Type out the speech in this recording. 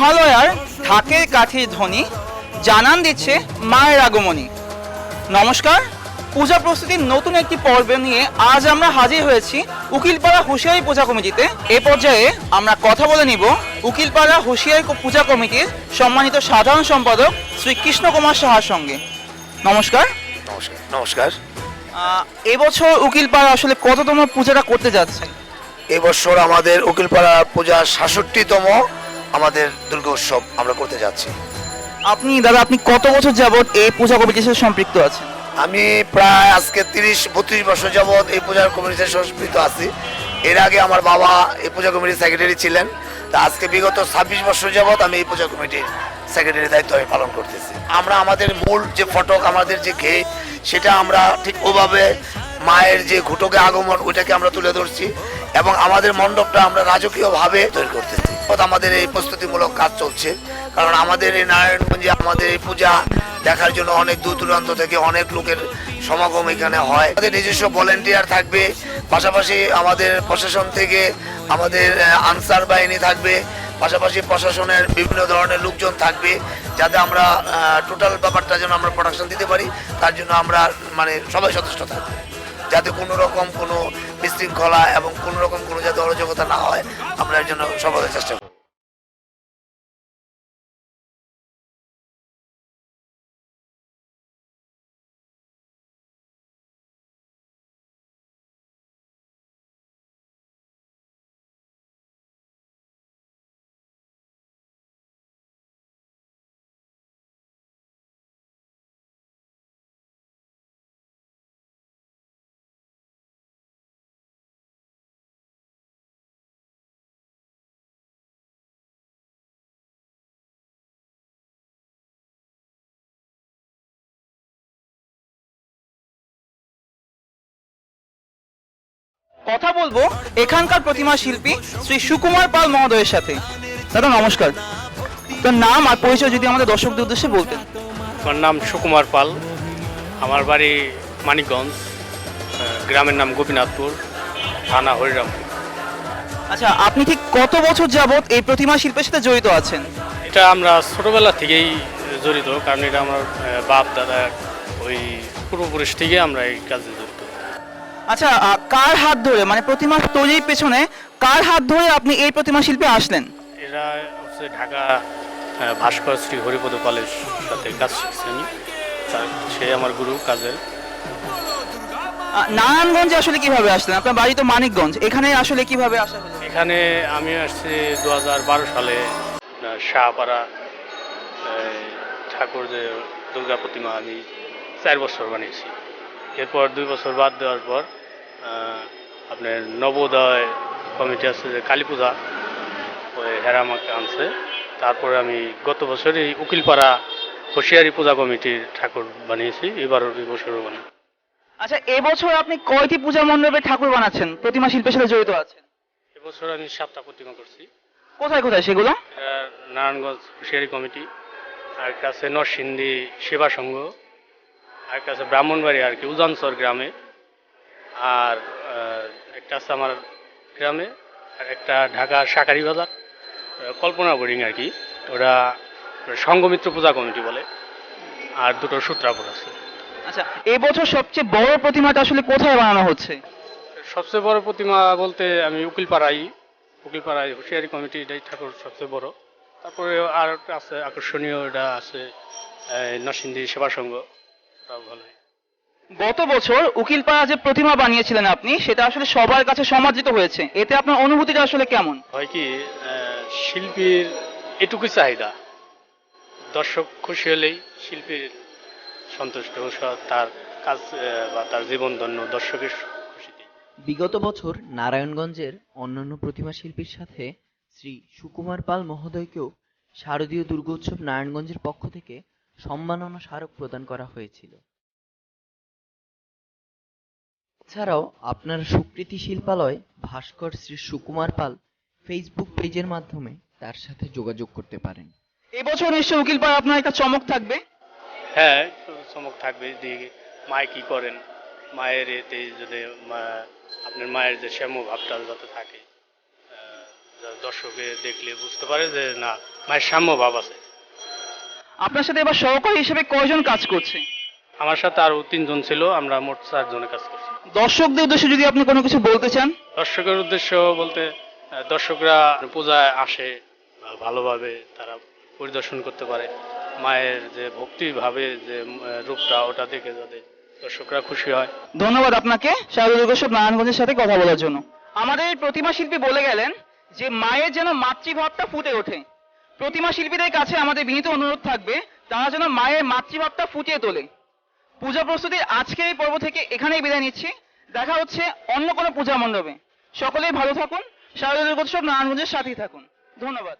পূজার ঢাকের কাঠির ধ্বনি জানান দিচ্ছে মায়ের আগমনী। নমস্কার পূজা প্রস্তুতির নতুন একটি পর্ব নিয়ে আজ আমরা হাজির হয়েছি উকিলপাড়া হুঁশিয়ারি পূজা কমিটিতে। এ পর্যায়ে আমরা কথা বলে নিব উকিলপাড়া হুঁশিয়ারি পূজা কমিটির সম্মানিত সাধারণ সম্পাদক শ্রী কৃষ্ণ কুমার সাহার সঙ্গে। নমস্কার। নমস্কার নমস্কার। এবছর উকিলপাড়া আসলে কততম পূজাটা করতে যাচ্ছেন? এবছর আমাদের উকিলপাড়া পূজার সাতষট্টিতম আমাদের দুর্গা উৎসব আমরা করতে যাচ্ছি। আপনি দাদা আপনি কত বছর যাবত এই পূজা কমিটির সাথে সম্পৃক্ত আছেন? আমি প্রায় আজকে তিরিশ বত্রিশ বছর যাবৎ এই পূজার কমিটিতে সংস্কৃত আছি। এর আগে আমার বাবা এই পূজা কমিটির সেক্রেটারি ছিলেন। তা আজকে বিগত ছাব্বিশ বছর যাবৎ আমি এই পূজা কমিটির সেক্রেটারি দায়িত্ব আমি পালন করতেছি। আমরা আমাদের মূল যে ফটক আমাদের যে ঘে সেটা আমরা ঠিক ওভাবে মায়ের যে ঘুটকে আগমন ওইটাকে আমরা তুলে ধরছি। এবং আমাদের মণ্ডপটা আমরা রাজকীয়ভাবে তৈরি অর্থাৎ আমাদের এই প্রস্তুতিমূলক কাজ চলছে। কারণ আমাদের এই নারায়ণগঞ্জে আমাদের এই পূজা দেখার জন্য অনেক দূর দূরান্ত থেকে অনেক লোকের সমাগম এখানে হয়। আমাদের নিজস্ব ভলেন্টিয়ার থাকবে। পাশাপাশি আমাদের প্রশাসন থেকে আমাদের আনসার বাহিনী থাকবে। পাশাপাশি প্রশাসনের বিভিন্ন ধরনের লোকজন থাকবে যাতে আমরা টোটাল ব্যাপারটা যেন আমরা প্রোডাকশন দিতে পারি, তার জন্য আমরা মানে সবাই সচেষ্ট থাকবে। যাতে কোনো রকম কোনো বিশৃঙ্খলা এবং কোনো রকম কোনো যাতে অরাজকতা না হয়, আমরা এর জন্য সবাই চেষ্টা করব। কথা বলব এখানকার প্রতিমা শিল্পী শ্রী সুকুমার পাল মহোদয়ের সাথে। দাদা নমস্কার। তার নাম আর পরিচয় যদি আমাদের দর্শকদের উদ্দেশ্যে বলতেন। আমার নাম সুকুমার পাল। আমার বাড়ি মানিকগঞ্জ গ্রামের নাম গোপীনাথপুর থানা হরিরাম আচ্ছা আপনি ঠিক কত বছর যাবত এই প্রতিমা শিল্পের সাথে জড়িত আছেন? এটা আমরা ছোটবেলা থেকেই জড়িত কারণ এটা আমার বাপ দাদা ওই পূর্বপুরুষ থেকে আমরা এই কাজে জড়িত। আচ্ছা কার হাত ধরে মানে প্রতিমা তৈরির পেছনে কার হাত ধরে আপনি এই প্রতিমা শিল্পে আসলেন? এরা হচ্ছে ঢাকা ভাস্কর শ্রী হরিপদ পালের সাথে কাজ শিখছি আমি তার সে আমার গুরু কাজের। নারায়ণগঞ্জে আসলে কীভাবে আসলেন? আপনার বাড়ি তো মানিকগঞ্জ এখানে আসলে কীভাবে আসা এখানে আমি আসছি দু হাজার বারো সালে শাহপাড়া ঠাকুর যে দুর্গা প্রতিমা আমি চার বছর বানিয়েছি। এরপর দুই বছর বাদ দেওয়ার পর আপনার নবোদয় কমিটি আছে যে কালী পূজা ওই হেরা আমাকে আনছে। তারপরে আমি গত বছরই উকিলপাড়া হুঁশিয়ারি পূজা কমিটির ঠাকুর বানিয়েছি এবারও দুই বছরও বানিয়ে আচ্ছা এবছর আপনি কয়টি পূজা মণ্ডপে ঠাকুর বানাচ্ছেন? প্রতিমা শিল্পের সাথে জড়িত আছেন? এবছর আমি সাতটা প্রতিমা করছি। কোথায় কোথায় সেগুলো? নারায়ণগঞ্জ হুঁশিয়ারি কমিটি আরেকটা আছে নরসিংদী সেবা সংঘ আরেকটা আছে ব্রাহ্মণবাড়ি আর কি উজানচর গ্রামে। আর একটা আছে আমার গ্রামে আর একটা ঢাকা শাকারি বাজার কল্পনা বোর্ডিং আর কি। ওরা সংঘমিত্র পূজা কমিটি বলে আর দুটো সূত্রাপুর আছে। আচ্ছা এবছর সবচেয়ে বড় প্রতিমাটা আসলে কোথায় বানানো হচ্ছে? সবচেয়ে বড় প্রতিমা বলতে আমি উকিলপাড়াই উকিলপাড়ায় হুঁশিয়ারি কমিটি এটাই ঠাকুর সবচেয়ে বড়। তারপরে আর একটা আছে আকর্ষণীয় এটা আছে নরসিংদী সেবা সংঘ ওটাও ভালোই। গত বছর উকিল উকিলপাড়া যে প্রতিমা বানিয়েছিলেন আপনি সেটা আসলে সবার কাছে সমাদৃত হয়েছে। এতে আপনার অনুভূতিটা আসলে কেমন? হয় কি শিল্পীর এটুকুই চাহিদা। দর্শক খুশি হলেই শিল্পীর সন্তুষ্ট তার কাজ বা তার জীবন ধন্য দর্শকের খুশিতে বিগত বছর নারায়ণগঞ্জের অন্যান্য প্রতিমা শিল্পীর সাথে শ্রী সুকুমার পাল মহোদয়কেও শারদীয় দুর্গোৎসব নারায়ণগঞ্জের পক্ষ থেকে সম্মাননা স্মারক প্রদান করা হয়েছিল। এছাড়াও আপনার সুকৃতি শিল্পালয় ভাস্কর শ্রী সুকুমার পাল ফেসবুক পেজের মাধ্যমে তার সাথে যোগাযোগ করতে পারেন। এবছর নিশ্চয়ই উকিলপাড়া আপনার একটা চমক থাকবে? হ্যাঁ চমক থাকবে যে মায় কি করেন? মায়ের এতে যদি আপনার মায়ের যে শ্যাম ভাবটা যাতে থাকে দর্শকে দেখলে বুঝতে পারে যে না মায়ের সাম্য ভাব আছে। আপনার সাথে এবার সহকারী হিসেবে কয়জন কাজ করছে? আমার সাথে আরও তিনজন ছিল আমরা মোট চারজনে কাজ করছি। দর্শকদের উদ্দেশ্যে যদি আপনি কোনো কিছু বলতে চান। দর্শকের উদ্দেশ্য বলতে দর্শকরা পূজায় আসে ভালোভাবে তারা পরিদর্শন করতে পারে। মায়ের যে ভক্তিভাবে যে রূপটা ওটা দেখে যাতে দর্শকরা খুশি হয়। ধন্যবাদ আপনাকে শারদীয় দুর্গোৎসব নারায়ণগঞ্জের সাথে কথা বলার জন্য। আমাদের প্রতিমা শিল্পী বলে গেলেন যে মায়ের যেন মাতৃভাবটা ফুটে ওঠে। প্রতিমা শিল্পীদের কাছে আমাদের বিনীত অনুরোধ থাকবে তারা যেন মায়ের মাতৃভাবটা ফুটিয়ে তোলে। পূজা প্রস্তুতির আজকের এই পর্ব থেকে এখানেই বিদায় নিচ্ছি। দেখা হচ্ছে অন্য কোনো পূজা মণ্ডপে। সকলেই ভালো থাকুন, শারদীয় দুর্গোৎসব নারায়ণগঞ্জের সাথেই থাকুন। ধন্যবাদ।